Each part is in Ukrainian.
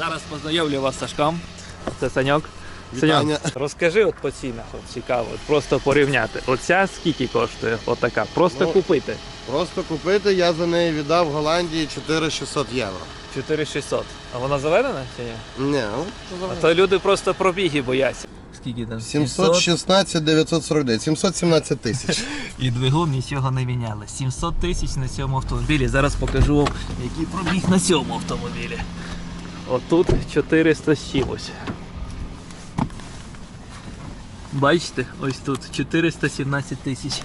Зараз познайомлю вас з Сашком. Це Саньок. Вітання. Саньок, розкажи от по цінах, от цікаво, от просто порівняти. Оця скільки коштує? Отака. Просто Ну, купити. Просто купити я за неї віддав в Голландії 4600 євро. 4600. А вона заведена чи ні? Ні, А то люди просто пробіги бояться. Скільки там? 716 949, 717 тисяч. І двигун нічого не міняли. 700 тисяч на цьому автомобілі. Зараз покажу вам, який пробіг на цьому автомобілі. Отут 400 з. Бачите, ось тут 417 тисяч.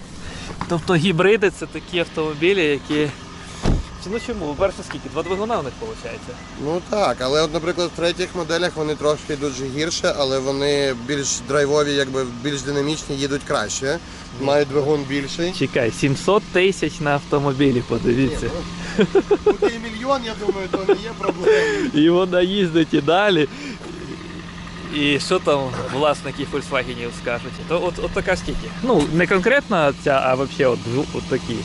Тобто гібриди це такі автомобілі, які. Чи Ну чому? По-перше, скільки? Два двигуна у них виходить. Ну так, але от, наприклад, в третіх моделях вони трошки йдуть гірше, але вони більш драйвові, якби більш динамічні, їдуть краще. Мають двигун більший. Чекай, 700 тисяч на автомобілі, подивіться. Тут і мільйон, я думаю, то не є проблемою. І вона їздить і далі. І що там власники Volkswagen скажуть? То от, от така скільки? Ну, не конкретно ця, а взагалі от, от такі.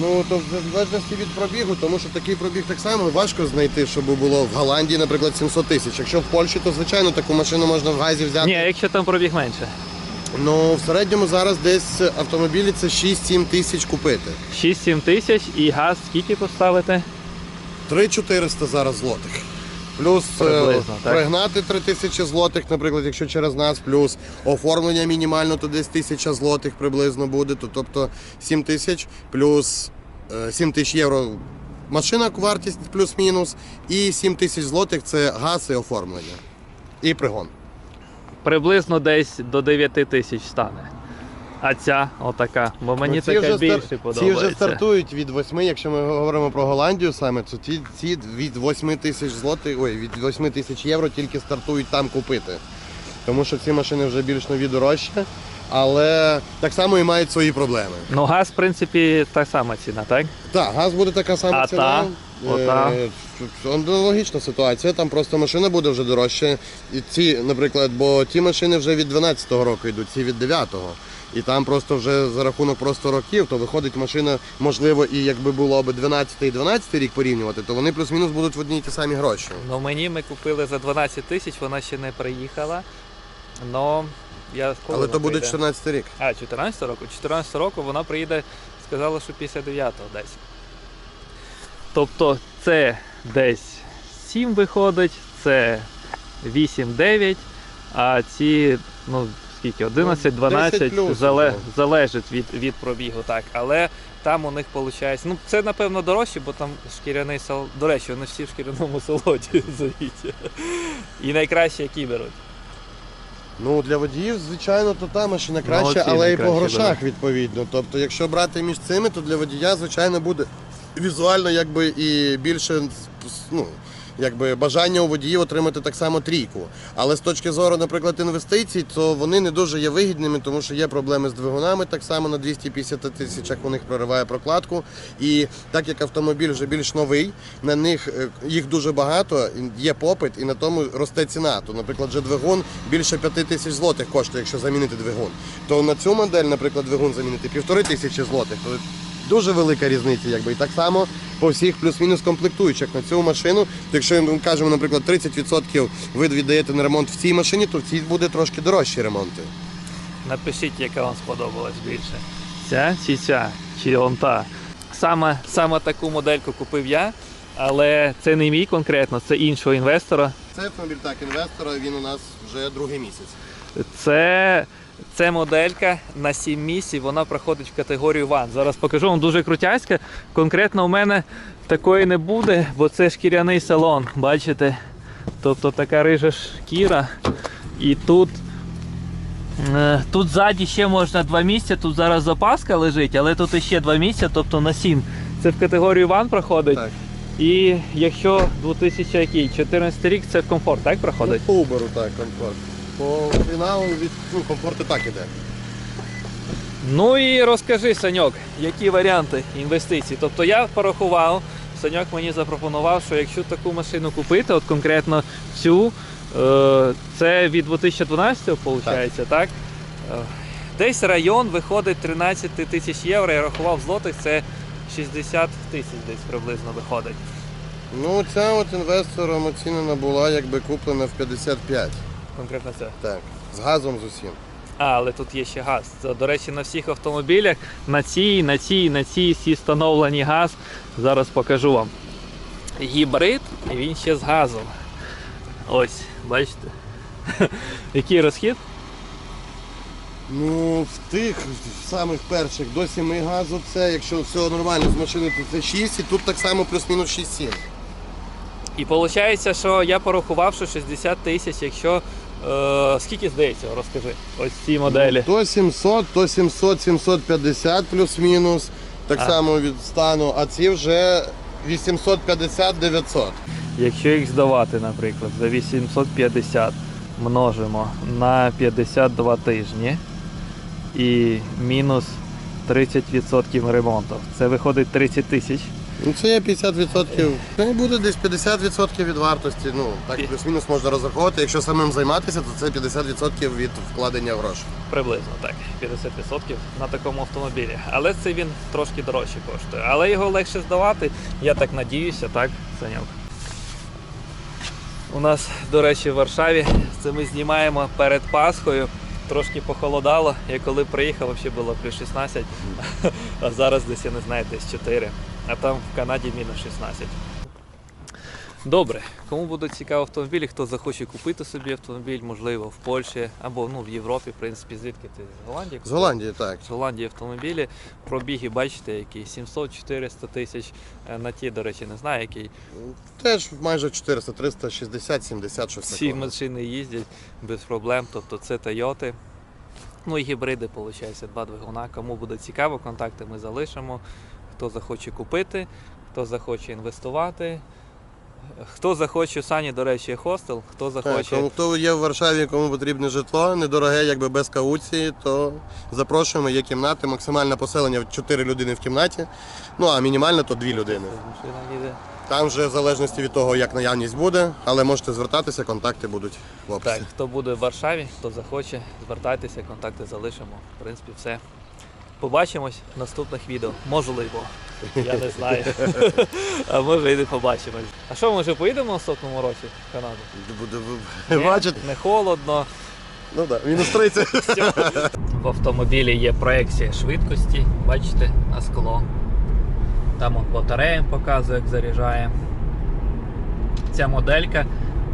Ну, то в залежності від пробігу, тому що такий пробіг так само важко знайти, щоб було в Голландії, наприклад, 700 тисяч. Якщо в Польщі, то звичайно таку машину можна в газі взяти. Ні, якщо там пробіг менше. Ну, в середньому зараз десь автомобілі це 6-7 тисяч купити. 6-7 тисяч і газ скільки поставити? 3-400 зараз злотих. Плюс е, Приблизно, так? пригнати 3 тисячі злотих, наприклад, якщо через нас, плюс оформлення мінімально, то десь 1000 злотих приблизно буде. То, тобто 7 тисяч плюс е, 7 тисяч євро машина вартість плюс-мінус, і 7 тисяч злотих це газ і оформлення. І пригон. Приблизно десь до 9 тисяч стане. А ця отака, бо мені Ну, така більше стар- Ці вже стартують від 8, якщо ми говоримо про Голландію саме, то ці, ці від 8 тисяч злотих, ой, від 8 тисяч євро тільки стартують там купити. Тому що ці машини вже більш нові дорожчі, але так само і мають свої проблеми. Ну, газ, в принципі, та сама ціна, так? Так, газ буде така сама А ціна. та? Е, Аналогічна ситуація, там просто машина буде вже дорожча. І ці, наприклад, бо ті машини вже від 12-го року йдуть, ці від 9-го. І там просто вже за рахунок просто років, то виходить машина, можливо, і якби було б 12 і 12 рік порівнювати, то вони плюс-мінус будуть в одні й ті самі гроші. Ну мені ми купили за 12 тисяч, вона ще не приїхала. Но я коли Але то буде прийде? 14 рік. А, 14 року? 14 року вона приїде, сказала, що 59-го десь. Тобто це десь 7 виходить, це 8-9, а ці, ну скільки, 11-12 плюс, зале, ну. залежить від, від пробігу, так. Але там у них виходить, ну це напевно дорожче, бо там шкіряний салон. До речі, вони всі в шкіряному салоні завіті. І найкраще, які беруть. Ну для водіїв, звичайно, то та машина краще, Молодці, але і по найкраще, грошах відповідно. Тобто, якщо брати між цими, то для водія, звичайно, буде візуально якби і більше ну, якби бажання у водіїв отримати так само трійку. Але з точки зору, наприклад, інвестицій, то вони не дуже є вигідними, тому що є проблеми з двигунами так само на 250 тисячах у них прориває прокладку. І так як автомобіль вже більш новий, на них е, їх дуже багато, є попит, і на тому росте ціна. То, наприклад, вже двигун більше 5 тисяч злотих коштує, якщо замінити двигун. То на цю модель, наприклад, двигун замінити півтори тисячі злотих. Дуже велика різниця, якби і так само по всіх плюс-мінус комплектуючих на цю машину. Якщо ми кажемо, наприклад, 30% ви віддаєте на ремонт в цій машині, то в цій буде трошки дорожчі ремонти. Напишіть, яка вам сподобалась більше. Ця чи ця, чи он та. Саме, саме таку модельку купив я, але це не мій конкретно, це іншого інвестора. Це автомобіль так інвестора, він у нас вже другий місяць. Це, це моделька на 7 місць, і вона проходить в категорію ван. Зараз покажу вам дуже крутяська. Конкретно у мене такої не буде, бо це шкіряний салон. Бачите? Тобто така рижа шкіра. І тут. е, Тут ззаді ще можна два місця, тут зараз запаска лежить, але тут іще два місця, тобто на 7. Це в категорію ван проходить. Так. І якщо 2014 рік це в комфорт, так проходить? Ну, по Uber так, комфорт. По фіналу від ну, комфорту так іде. Ну і розкажи, Саньок, які варіанти інвестицій. Тобто я порахував, Саньок мені запропонував, що якщо таку машину купити, от конкретно цю, е, це від 2012 виходить, так? Е, Десь район виходить 13 тисяч євро, я рахував в злотих, це 60 тисяч десь приблизно виходить. Ну, ця от інвестором оцінена була, якби куплена в 55. Конкретно це. Так, з газом з усім. А, але тут є ще газ. Це, до речі, на всіх автомобілях на цій, на цій, на цій всі встановлені газ. Зараз покажу вам. Гібрид, і він ще з газом. Ось, бачите? Який розхід? Ну, в тих в самих перших до 7 газу це, якщо все нормально з машини, то це 6, і тут так само плюс-мінус 6-7. І виходить, що я порахував, що 60 тисяч, якщо. Е, скільки здається, розкажи. Ось ці моделі. То 700, то 700, 750 плюс-мінус. Так А. само від стану, а ці вже 850-900. Якщо їх здавати, наприклад, за 850 множимо на 52 тижні і мінус 30% ремонту. Це виходить 30 тисяч. Ну це є 50%. Це буде десь 50% від вартості. Ну, так плюс-мінус можна розраховувати. Якщо самим займатися, то це 50% від вкладення в гроші. Приблизно так, 50% на такому автомобілі. Але це він трошки дорожче коштує. Але його легше здавати, я так надіюся, так, Саньок? У нас, до речі, в Варшаві це ми знімаємо перед Пасхою. Трошки похолодало. Я коли приїхав, взагалі було плюс 16, а зараз десь я не знаю, десь 4. А там в Канаді мінус 16. Добре, кому будуть цікаві автомобілі, хто захоче купити собі автомобіль, можливо, в Польщі або ну, в Європі, в принципі, звідки ти з Голландії? З Голландії, так. З Голландії автомобілі. Пробіги, бачите, які 700-400 тисяч. Е, На ті, до речі, не знаю, який. Теж майже 400, 360, 70, щось Всі таке. машини їздять без проблем. Тобто це Тойоти. Ну і гібриди, виходить, два двигуна. Кому буде цікаво, контакти ми залишимо. Хто захоче купити, хто захоче інвестувати. Хто захоче, Сані, до речі, є хостел, хто Так, захоче. кому хто є в Варшаві, кому потрібне житло, недороге, якби без кауції, то запрошуємо, є кімнати, максимальне поселення 4 людини в кімнаті. Ну а мінімально то 2 людини. Там вже в залежності від того, як наявність буде, але можете звертатися, контакти будуть в описі. Так, хто буде в Варшаві, хто захоче, звертайтеся, контакти залишимо. В принципі, все. Побачимось в наступних відео. Можливо. Я не знаю. А може і не побачимось. А що, ми вже поїдемо в наступному році в Канаду? Буде Ні? бачите? Не холодно. Ну так, мінус 30. В автомобілі є проекція швидкості, бачите, на скло. Там от батарея показує, як заряджає. Ця моделька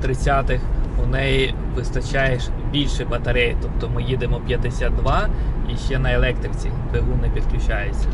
30-х, у неї вистачає більше батареї. Тобто ми їдемо 52 і ще на електриці двигун не підключається.